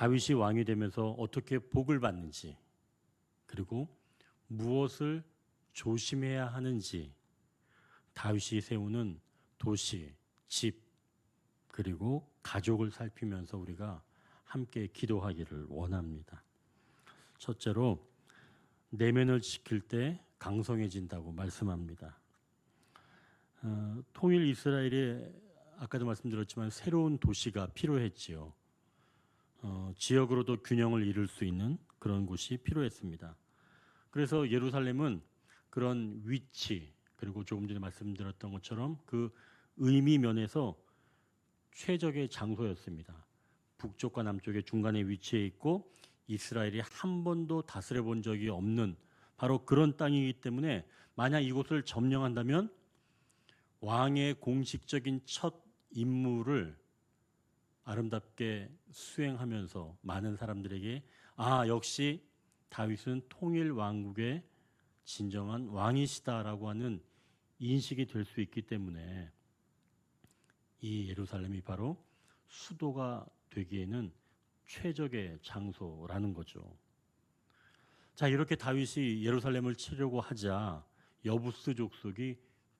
다윗이 왕이 되면서 어떻게 복을 받는지 그리고 무엇을 조심해야 하는지 다윗이 세우는 도시, 집 그리고 가족을 살피면서 우리가 함께 기도하기를 원합니다. 첫째로 내면을 지킬 때 강성해진다고 말씀합니다. 어, 통일 이스라엘에 아까도 말씀드렸지만 새로운 도시가 필요했지요. 어, 지역으로도 균형을 이룰 수 있는 그런 곳이 필요했습니다. 그래서 예루살렘은 그런 위치 그리고 조금 전에 말씀드렸던 것처럼 그 의미 면에서 최적의 장소였습니다. 북쪽과 남쪽의 중간에 위치해 있고 이스라엘이 한 번도 다스려 본 적이 없는 바로 그런 땅이기 때문에 만약 이곳을 점령한다면 왕의 공식적인 첫 임무를 아름답게 수행하면서 많은 사람들에게 아 역시 다윗은 통일 왕국의 진정한 왕이시다라고 하는 인식이 될 수 있기 때문에 이 예루살렘이 바로 수도가 되기에는 최적의 장소라는 거죠. 자, 이렇게 다윗이 예루살렘을 치려고 하자 여부스 족속이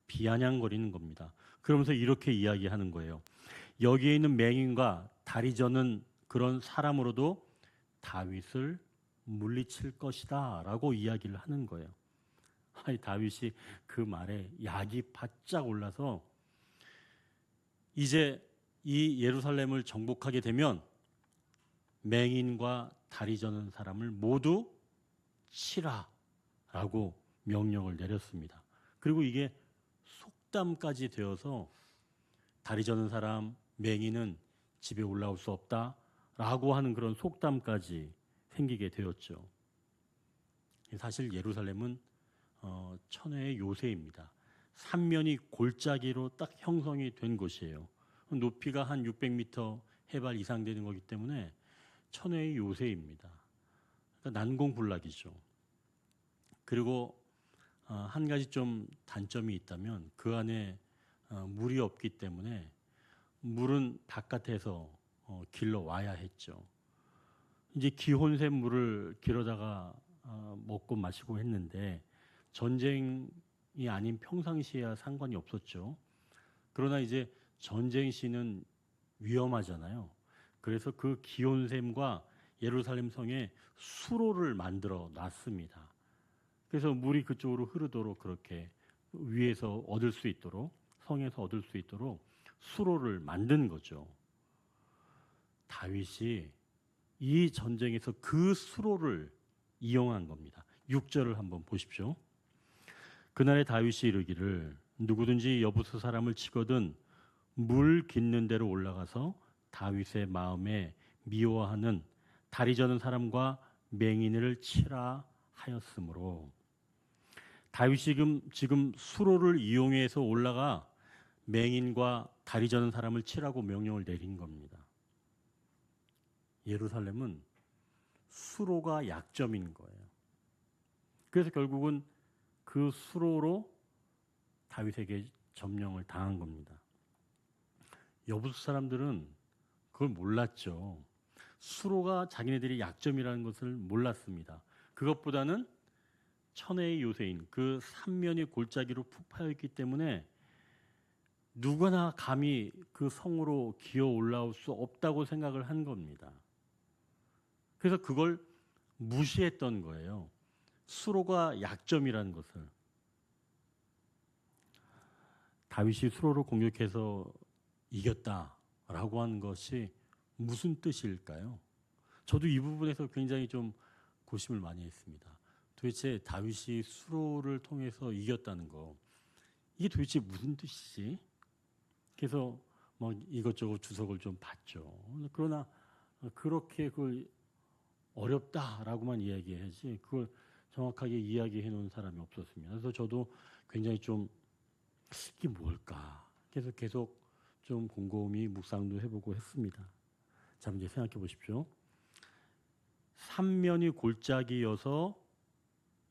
비아냥거리는 겁니다. 그러면서 이렇게 이야기하는 거예요. 여기에 있는 맹인과 다리 저는 그런 사람으로도 다윗을 물리칠 것이다라고 이야기를 하는 거예요. 아니 다윗이 그 말에 약이 바짝 올라서 이제 이 예루살렘을 정복하게 되면 맹인과 다리 저는 사람을 모두 치라라고 명령을 내렸습니다. 그리고 이게 속담까지 되어서 다리 저는 사람 맹인은 집에 올라올 수 없다 라고 하는 그런 속담까지 생기게 되었죠. 사실 예루살렘은 어, 천혜의 요새입니다. 삼면이 골짜기로 딱 형성이 된 곳이에요. 높이가 한 600m 해발 이상 되는 거기 때문에 천혜의 요새입니다. 그러니까 난공불락이죠. 그리고 어, 한 가지 좀 단점이 있다면 그 안에 어, 물이 없기 때문에 물은 바깥에서 어, 길러 와야 했죠. 이제 기혼샘 물을 길어다가 어, 먹고 마시고 했는데 전쟁이 아닌 평상시에야 상관이 없었죠. 그러나 이제 전쟁 시는 위험하잖아요. 그래서 그 기온샘과 예루살렘 성에 수로를 만들어 놨습니다. 그래서 물이 그쪽으로 흐르도록 그렇게 위에서 얻을 수 있도록 성에서 얻을 수 있도록 수로를 만든 거죠. 다윗이 이 전쟁에서 그 수로를 이용한 겁니다. 6절을 한번 보십시오. 그날에 다윗이 이르기를 누구든지 여부스 사람을 치거든 물 깃는 대로 올라가서 다윗의 마음에 미워하는 다리 저는 사람과 맹인을 치라 하였으므로 다윗이 지금 지금 수로를 이용해서 올라가 맹인과 다리 저는 사람을 치라고 명령을 내린 겁니다. 예루살렘은 수로가 약점인 거예요. 그래서 결국은 그 수로로 다윗에게 점령을 당한 겁니다. 여부수 사람들은 그걸 몰랐죠. 수로가 자기네들이 약점이라는 것을 몰랐습니다. 그것보다는 천혜의 요새인 그 삼면이 골짜기로 푹 파여 있기 때문에 누구나 감히 그 성으로 기어 올라올 수 없다고 생각을 한 겁니다. 그래서 그걸 무시했던 거예요. 수로가 약점이라는 것을. 다윗이 수로를 공격해서 이겼다라고 하는 것이 무슨 뜻일까요? 저도 이 부분에서 굉장히 좀 고심을 많이 했습니다. 도대체 다윗이 수로를 통해서 이겼다는 거 이게 도대체 무슨 뜻이지? 그래서 뭐 이것저것 주석을 좀 봤죠. 그러나 그렇게 그걸 어렵다라고만 이야기하지 그걸 정확하게 이야기해 놓은 사람이 없었습니다. 그래서 저도 굉장히 좀 이게 뭘까? 그래서 계속 좀 곰곰이 묵상도 해보고 했습니다. 자, 이제 생각해 보십시오. 삼면이 골짜기여서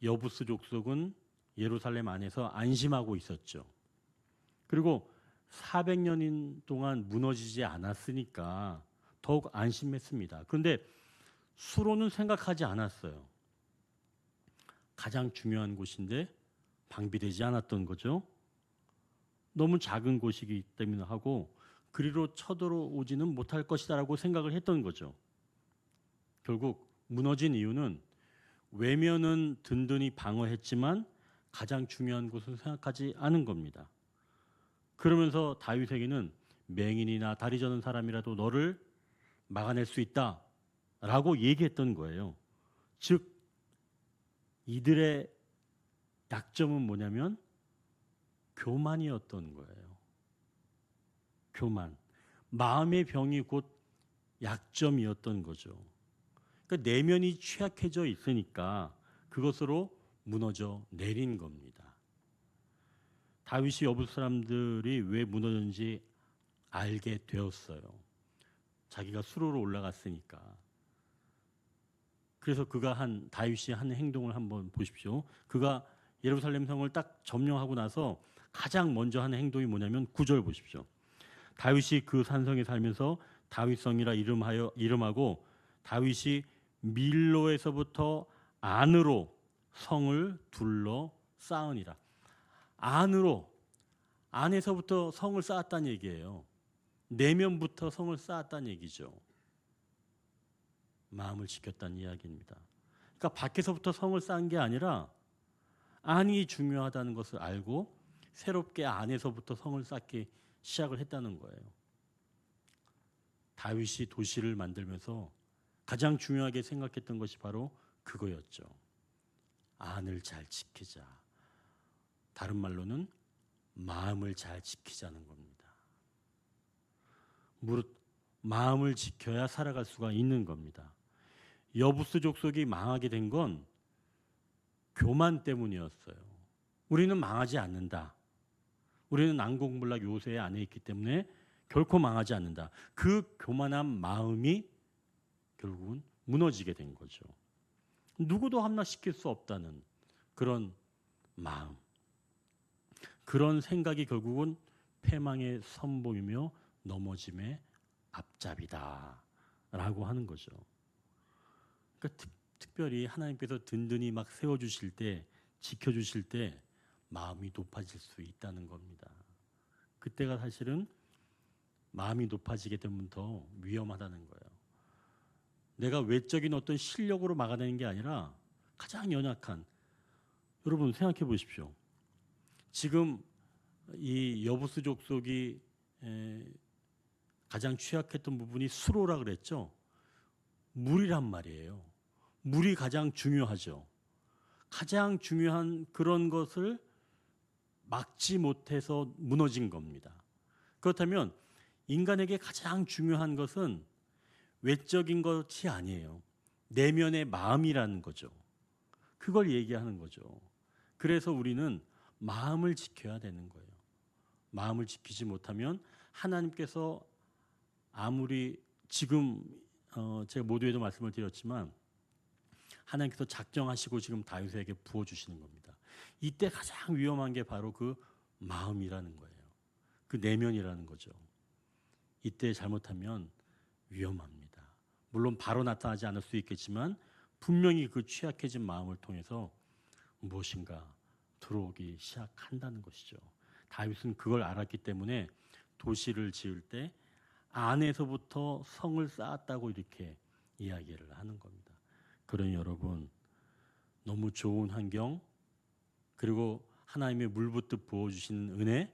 여부스 족속은 예루살렘 안에서 안심하고 있었죠. 그리고 400년 동안 무너지지 않았으니까 더욱 안심했습니다. 그런데 수로는 생각하지 않았어요. 가장 중요한 곳인데 방비되지 않았던 거죠. 너무 작은 곳이기 때문에 하고 그리로 쳐들어오지는 못할 것이다라고 생각을 했던 거죠. 결국 무너진 이유는 외면은 든든히 방어했지만 가장 중요한 곳은 생각하지 않은 겁니다. 그러면서 다윗에게는 맹인이나 다리 저는 사람이라도 너를 막아낼 수 있다 라고 얘기했던 거예요. 즉 이들의 약점은 뭐냐면 교만이었던 거예요. 교만. 마음의 병이 곧 약점이었던 거죠. 그러니까 내면이 취약해져 있으니까 그것으로 무너져 내린 겁니다. 다윗이 여부 사람들이 왜 무너졌는지 알게 되었어요. 자기가 수로로 올라갔으니까. 그래서 그가 한 다윗이 한 행동을 한번 보십시오. 그가 예루살렘 성을 딱 점령하고 나서 가장 먼저 하는 행동이 뭐냐면 구절 보십시오. 다윗이 그 산성에 살면서 다윗성이라 이름하여 이름하고 다윗이 밀로에서부터 안으로 성을 둘러 쌓으니라. 안으로 안에서부터 성을 쌓았다는 얘기예요. 내면부터 성을 쌓았다는 얘기죠. 마음을 지켰다는 이야기입니다. 그러니까 밖에서부터 성을 쌓은 게 아니라 안이 중요하다는 것을 알고 새롭게 안에서부터 성을 쌓기 시작을 했다는 거예요. 다윗이 도시를 만들면서 가장 중요하게 생각했던 것이 바로 그거였죠. 안을 잘 지키자. 다른 말로는 마음을 잘 지키자는 겁니다. 무릇 마음을 지켜야 살아갈 수가 있는 겁니다. 여부스 족속이 망하게 된 건 교만 때문이었어요. 우리는 망하지 않는다. 우리는 난공불락 요새 안에 있기 때문에 결코 망하지 않는다. 그 교만한 마음이 결국은 무너지게 된 거죠. 누구도 함락시킬 수 없다는 그런 마음. 그런 생각이 결국은 패망의 선봉이며 넘어짐의 앞잡이다라고 하는 거죠. 그러니까 특, 특별히 하나님께서 든든히 막 세워주실 때, 지켜주실 때 마음이 높아질 수 있다는 겁니다. 그때가 사실은 마음이 높아지게 되면 더 위험하다는 거예요. 내가 외적인 어떤 실력으로 막아내는 게 아니라 가장 연약한 여러분 생각해 보십시오. 지금 이 여부스 족속이 에, 가장 취약했던 부분이 수로라 그랬죠. 물이란 말이에요. 물이 가장 중요하죠. 가장 중요한 그런 것을 막지 못해서 무너진 겁니다. 그렇다면 인간에게 가장 중요한 것은 외적인 것이 아니에요. 내면의 마음이라는 거죠. 그걸 얘기하는 거죠. 그래서 우리는 마음을 지켜야 되는 거예요. 마음을 지키지 못하면 하나님께서 아무리 지금 어 제가 모두에도 말씀을 드렸지만 하나님께서 작정하시고 지금 다윗에게 부어 주시는 겁니다. 이때 가장 위험한 게 바로 그 마음이라는 거예요. 그 내면이라는 거죠. 이때 잘못하면 위험합니다. 물론 바로 나타나지 않을 수 있겠지만 분명히 그 취약해진 마음을 통해서 무엇인가 들어오기 시작한다는 것이죠. 다윗은 그걸 알았기 때문에 도시를 지을 때 안에서부터 성을 쌓았다고 이렇게 이야기를 하는 겁니다. 그러니 여러분 너무 좋은 환경 그리고 하나님의 물붓듯 부어 주시는 은혜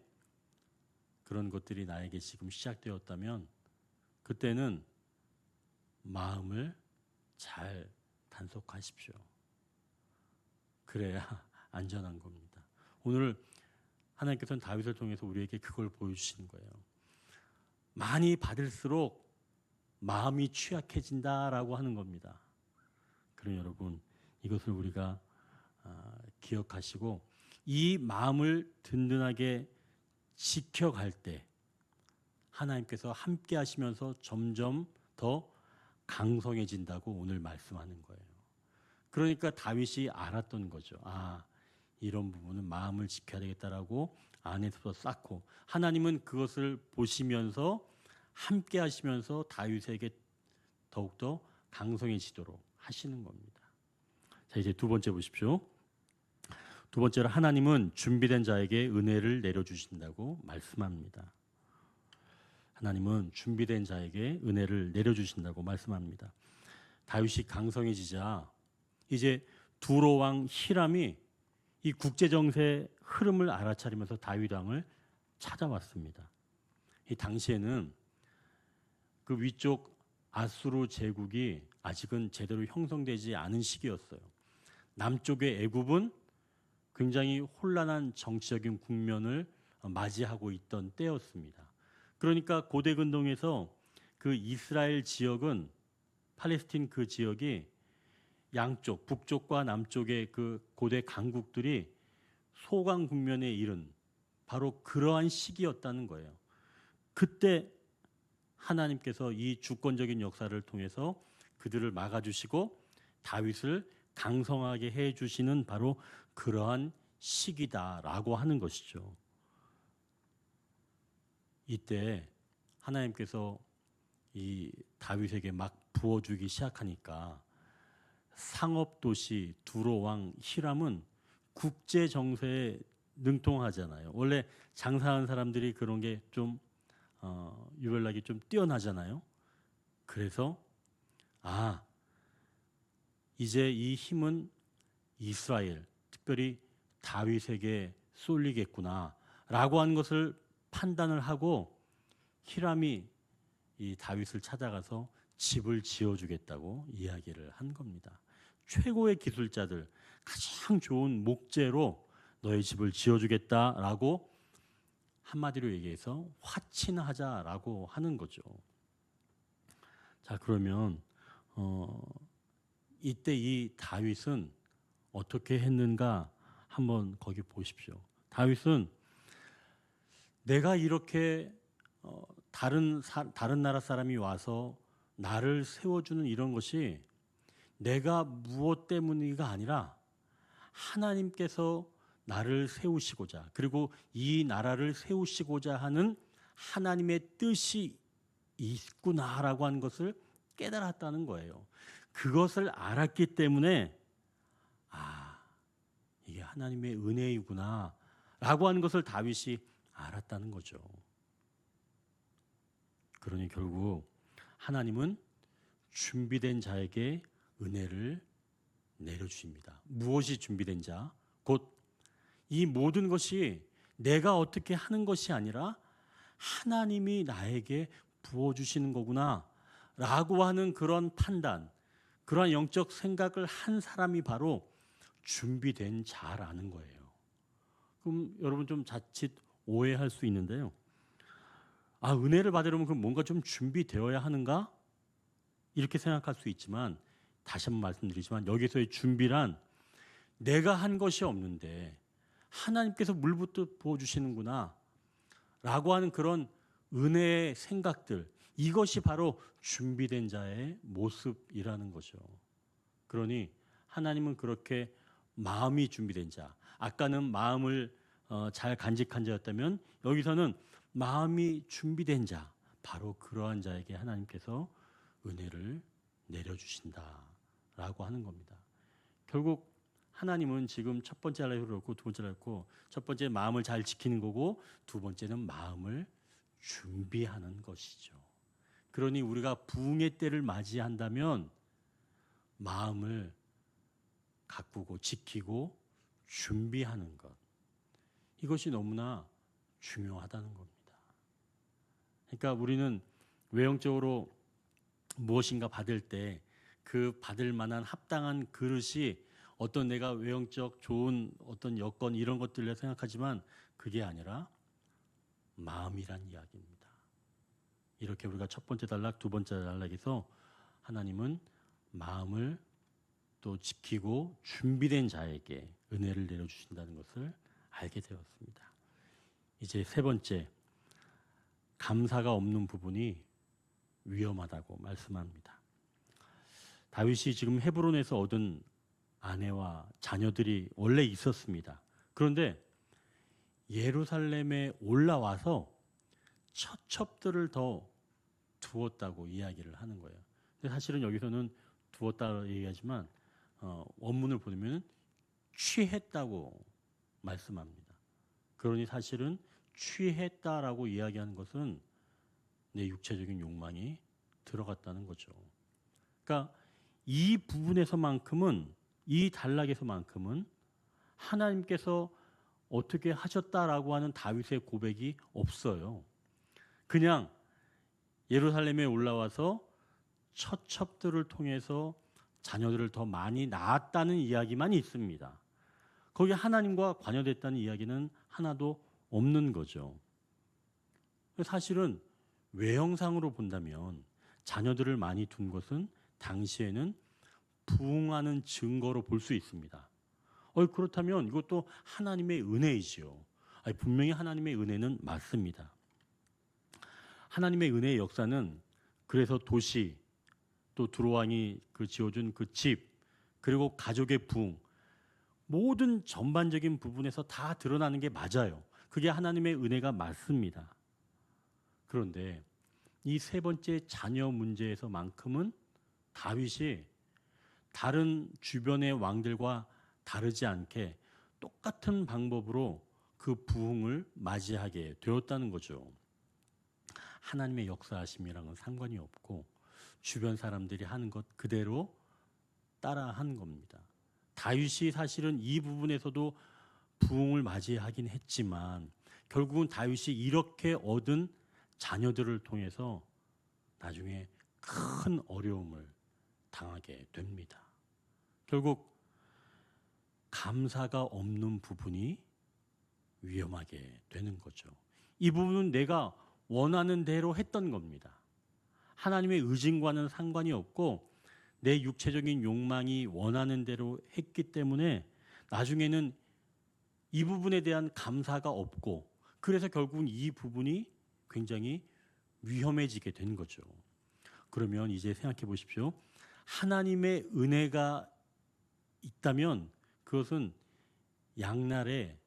그런 것들이 나에게 지금 시작되었다면 그때는 마음을 잘 단속하십시오. 그래야 안전한 겁니다. 오늘 하나님께서는 다윗을 통해서 우리에게 그걸 보여주시는 거예요. 많이 받을수록 마음이 취약해진다라고 하는 겁니다. 그럼 여러분 이것을 우리가 아, 기억하시고 이 마음을 든든하게 지켜갈 때 하나님께서 함께 하시면서 점점 더 강성해진다고 오늘 말씀하는 거예요. 그러니까 다윗이 알았던 거죠. 아, 이런 부분은 마음을 지켜야 되겠다라고 안에서 쌓고 하나님은 그것을 보시면서 함께 하시면서 다윗에게 더욱더 강성해지도록 하시는 겁니다. 자, 이제 두 번째 보십시오. 두 번째로 하나님은 준비된 자에게 은혜를 내려 주신다고 말씀합니다. 하나님은 준비된 자에게 은혜를 내려 주신다고 말씀합니다. 다윗이 강성해지자 이제 두로 왕 히람이 이 국제 정세 흐름을 알아차리면서 다윗 왕을 찾아왔습니다. 이 당시에는 그 위쪽 아수르 제국이 아직은 제대로 형성되지 않은 시기였어요. 남쪽의 애굽은 굉장히 혼란한 정치적인 국면을 맞이하고 있던 때였습니다. 그러니까 고대 근동에서 그 이스라엘 지역은 팔레스틴 그 지역이 양쪽 북쪽과 남쪽의 그 고대 강국들이 소강 국면에 이른 바로 그러한 시기였다는 거예요. 그때 하나님께서 이 주권적인 역사를 통해서 그들을 막아주시고 다윗을 강성하게 해주시는 바로 그러한 시기다라고 하는 것이죠. 이때 하나님께서 이 다윗에게 막 부어주기 시작하니까 상업 도시 두로 왕 히람은 국제 정세에 능통하잖아요. 원래 장사하는 사람들이 그런 게좀 어, 유별나게 좀 뛰어나잖아요. 그래서 아 이제 이 힘은 이스라엘, 특별히 다윗에게 쏠리겠구나라고 하는 것을 판단을 하고 히람이 이 다윗을 찾아가서 집을 지어주겠다고 이야기를 한 겁니다. 최고의 기술자들, 가장 좋은 목재로 너의 집을 지어주겠다라고 한마디로 얘기해서 화친하자라고 하는 거죠. 자 그러면 어, 이때 이 다윗은 어떻게 했는가 한번 거기 보십시오. 다윗은 내가 이렇게 어, 다른 사, 다른 나라 사람이 와서 나를 세워주는 이런 것이 내가 무엇 때문이가 아니라 하나님께서 나를 세우시고자 그리고 이 나라를 세우시고자 하는 하나님의 뜻이 있구나라고 하는 것을 깨달았다는 거예요. 그것을 알았기 때문에 아 이게 하나님의 은혜이구나라고 하는 것을 다윗이 알았다는 거죠. 그러니 결국 하나님은 준비된 자에게 은혜를 내려주십니다. 무엇이 준비된 자? 곧 이 모든 것이 내가 어떻게 하는 것이 아니라 하나님이 나에게 부어주시는 거구나. 라고 하는 그런 판단, 그러한 영적 생각을 한 사람이 바로 준비된 자라는 거예요. 그럼 여러분 좀 자칫 오해할 수 있는데요. 아, 은혜를 받으려면 그럼 뭔가 좀 준비되어야 하는가? 이렇게 생각할 수 있지만 다시 한번 말씀드리지만 여기서의 준비란 내가 한 것이 없는데 하나님께서 물부터 부어 주시는구나. 라고 하는 그런 은혜의 생각들 이것이 바로 준비된 자의 모습이라는 거죠. 그러니 하나님은 그렇게 마음이 준비된 자. 아까는 마음을 어, 잘 간직한 자였다면 여기서는 마음이 준비된 자. 바로 그러한 자에게 하나님께서 은혜를 내려주신다 라고 하는 겁니다. 결국 하나님은 지금 첫 번째 하려고 그렇고 두 번째 하려고 첫 번째 마음을 잘 지키는 거고 두 번째는 마음을 준비하는 것이죠. 그러니 우리가 부흥의 때를 맞이한다면 마음을 가꾸고 지키고 준비하는 것. 이것이 너무나 중요하다는 겁니다. 그러니까 우리는 외형적으로 무엇인가 받을 때 그 받을 만한 합당한 그릇이 어떤 내가 외형적 좋은 어떤 여건 이런 것들을 생각하지만 그게 아니라 마음이란 이야기입니다. 이렇게 우리가 첫 번째 단락, 두 번째 단락에서 하나님은 마음을 또 지키고 준비된 자에게 은혜를 내려주신다는 것을 알게 되었습니다. 이제 세 번째, 감사가 없는 부분이 위험하다고 말씀합니다. 다윗이 지금 헤브론에서 얻은 아내와 자녀들이 원래 있었습니다. 그런데 예루살렘에 올라와서 처첩들을 더 두었다고 이야기를 하는 거예요. 근데 사실은 여기서는 두었다 얘기하지만 어, 원문을 보면 취했다고 말씀합니다. 그러니 사실은 취했다라고 이야기하는 것은 내 육체적인 욕망이 들어갔다는 거죠. 그러니까 이 부분에서만큼은 이 단락에서만큼은 하나님께서 어떻게 하셨다라고 하는 다윗의 고백이 없어요. 그냥 예루살렘에 올라와서 처첩들을 통해서 자녀들을 더 많이 낳았다는 이야기만 있습니다. 거기 하나님과 관여됐다는 이야기는 하나도 없는 거죠. 사실은 외형상으로 본다면 자녀들을 많이 둔 것은 당시에는 부흥하는 증거로 볼 수 있습니다. 어, 그렇다면 이것도 하나님의 은혜이지요. 아니, 분명히 하나님의 은혜는 맞습니다. 하나님의 은혜의 역사는 그래서 도시 또 두로왕이 그 지어준 그 집 그리고 가족의 부흥 모든 전반적인 부분에서 다 드러나는 게 맞아요. 그게 하나님의 은혜가 맞습니다. 그런데 이 세 번째 자녀 문제에서만큼은 다윗이 다른 주변의 왕들과 다르지 않게 똑같은 방법으로 그 부흥을 맞이하게 되었다는 거죠. 하나님의 역사하심이랑은 상관이 없고 주변 사람들이 하는 것 그대로 따라 하는 겁니다. 다윗이 사실은 이 부분에서도 부흥을 맞이하긴 했지만 결국은 다윗이 이렇게 얻은 자녀들을 통해서 나중에 큰 어려움을 당하게 됩니다. 결국 감사가 없는 부분이 위험하게 되는 거죠. 이 부분은 내가 원하는 대로 했던 겁니다. 하나님의 의진과는 상관이 없고 내 육체적인 욕망이 원하는 대로 했기 때문에 나중에는 이 부분에 대한 감사가 없고 그래서 결국은 이 부분이 굉장히 위험해지게 된 거죠. 그러면 이제 생각해 보십시오. 하나님의 은혜가 있다면 그것은 양날의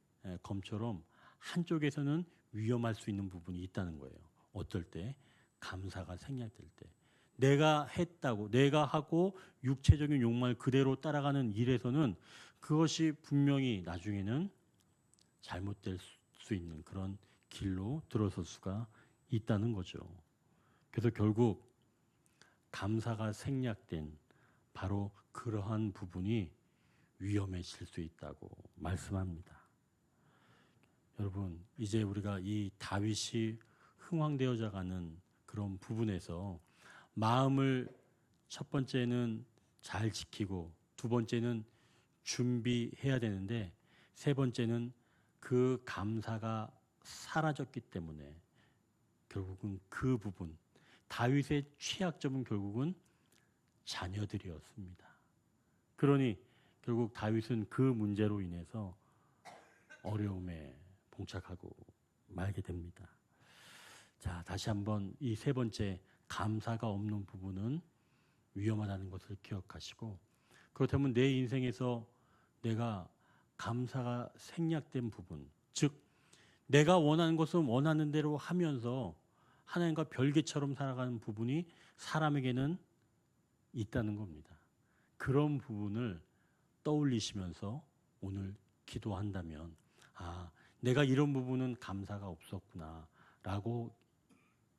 검처럼 한쪽에서는 위험할 수 있는 부분이 있다는 거예요. 어떨 때 감사가 생략될 때 내가 했다고 내가 하고 육체적인 욕망을 그대로 따라가는 일에서는 그것이 분명히 나중에는 잘못될 수 있는 그런 길로 들어설 수가 있다는 거죠. 그래서 결국 감사가 생략된 바로 그러한 부분이 위험해질 수 있다고 말씀합니다. 여러분, 이제 우리가 이 다윗이 흥황되어져 가는 그런 부분에서 마음을 첫 번째는 잘 지키고 두 번째는 준비해야 되는데 세 번째는 그 감사가 사라졌기 때문에 결국은 그 부분 다윗의 취약점은 결국은 자녀들이었습니다. 그러니 결국 다윗은 그 문제로 인해서 어려움에 봉착하고 말게 됩니다. 자, 다시 한번 이 세 번째 감사가 없는 부분은 위험하다는 것을 기억하시고 그렇다면 내 인생에서 내가 감사가 생략된 부분, 즉 내가 원하는 것은 원하는 대로 하면서 하나님과 별개처럼 살아가는 부분이 사람에게는 있다는 겁니다. 그런 부분을 떠올리시면서 오늘 기도한다면 아, 내가 이런 부분은 감사가 없었구나 라고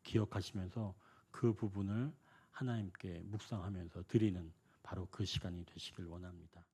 기억하시면서 그 부분을 하나님께 묵상하면서 드리는 바로 그 시간이 되시길 원합니다.